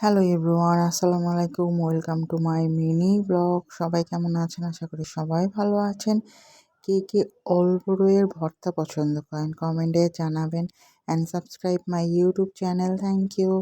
Hello everyone আসসালামু আলাইকুম welcome to my mini blog সবাই কেমন আছেন? আশা করি সবাই ভালো আছেন। কে কে অল্প রয়ের ভর্তা পছন্দ করেন কমেন্টে জানাবেন। And subscribe my YouTube channel thank you